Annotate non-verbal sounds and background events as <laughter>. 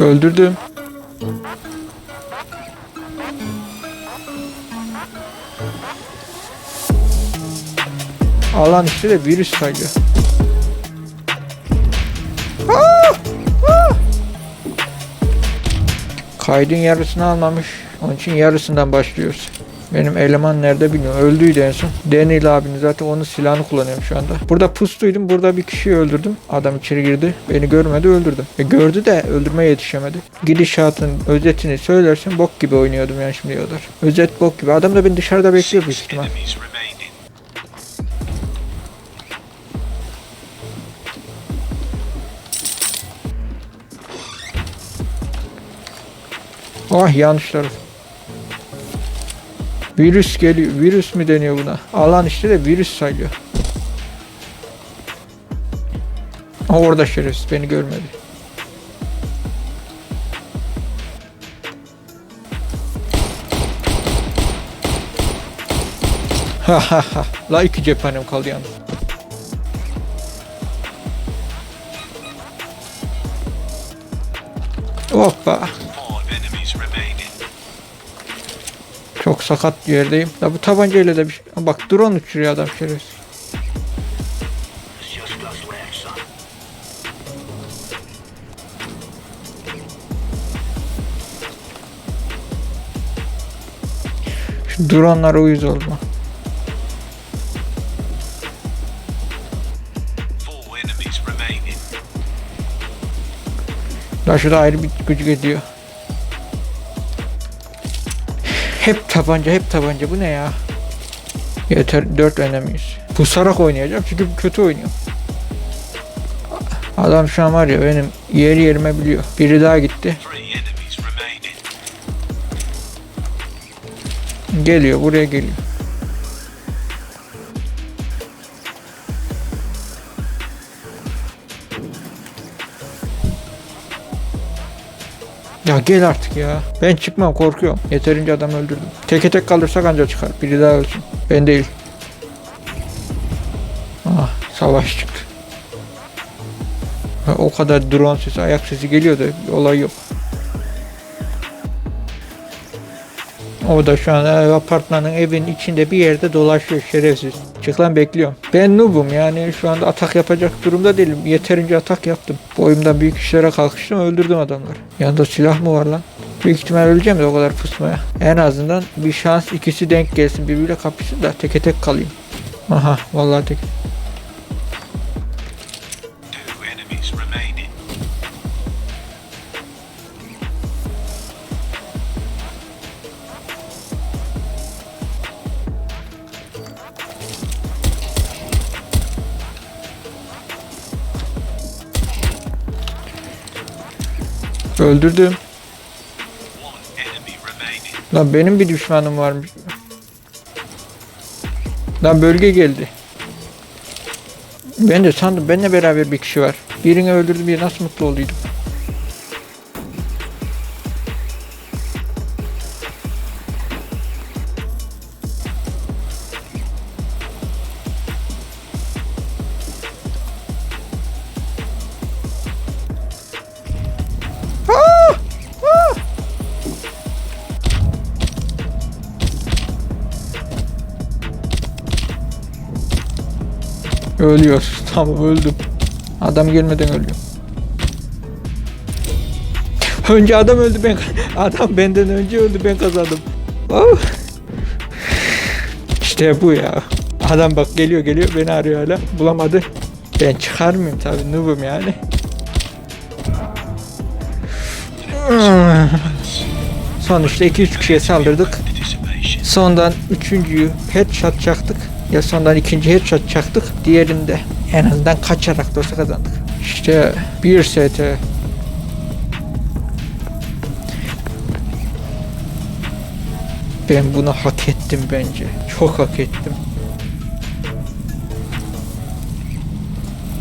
Öldürdüm. Alan işte de virüs sayıyor. Aa! Aa! Kaydın yarısını almamış. Onun için yarısından başlıyoruz. Benim eleman nerede bilmiyorum. Öldüydü en son. Daniel abinin zaten onun silahını kullanıyorum şu anda. Burada pustuydum. Burada bir kişiyi öldürdüm. Adam içeri girdi. Beni görmedi öldürdüm. E gördü de öldürmeye yetişemedi. Gidişatın özetini söylersen bok gibi oynuyordum yani şimdiye kadar. Özet bok gibi. Adam da beni dışarıda bekliyor büyük ihtimal. Ah yanlış. Virüs geliyor. Virüs mü deniyor buna? Alan işte de virüs sayıyor. Orada şerefsiz beni görmedi. Ha ha ha. La iki cephanem kaldı yalnız. Hoppa. Çok sakat bir yerdeyim. Ya bu tabancayla da bir şey. Bak drone uçuruyor adam şerefsiz. Şu drone'lara uyuz olma. La şurada ayrı bir gıcık ediyor. Hep tabanca, hep tabanca. Bu ne ya? Yeter, dört önemeyiz. Pusarak oynayacağım çünkü kötü oynuyor. Adam şu an var ya benim yer yerime biliyor. Biri daha gitti. Geliyor, buraya geliyor. Ya gel artık ya. Ben çıkmam korkuyorum. Yeterince adam öldürdüm. Teke tek kalırsak anca çıkar. Biri daha ölsün. Ben değil. Ah savaş çıktı. O kadar drone sesi, ayak sesi geliyor da bir olay yok. O da şu an apartmanın evin içinde bir yerde dolaşıyor şerefsiz. Çık lan bekliyorum. Ben noobum yani şu anda atak yapacak durumda değilim. Yeterince atak yaptım. Boyumdan büyük işlere kalkıştım öldürdüm adamları. Yanında silah mı var lan? Büyük ihtimal öleceğim de o kadar pusmaya. En azından bir şans ikisi denk gelsin birbiriyle kapışsın da teke tek kalayım. Aha vallahi tek. Öldürdüm. Lan benim bir düşmanım varmış. Lan bölge geldi. Ben de sandım benimle beraber bir kişi var. Birini öldürdüm diye nasıl mutlu olduydum. Ölüyor. <laughs> Tamam öldüm. Adam gelmeden ölüyor. Önce adam öldü ben <laughs> adam benden önce öldü ben kazandım. Oh. İşte bu ya. Adam bak geliyor geliyor beni arıyor hala. Bulamadı. Ben çıkar mıyım tabii noobum yani. Sonuçta 2-3 kişiye saldırdık. Sondan üçüncüyü headshot çaktık. Ya sondan ikinci headshot çaktık. Diğerinde en azından kaçarak da olsa kazandık. İşte bir ST. Ben bunu hak ettim bence. Çok hak ettim.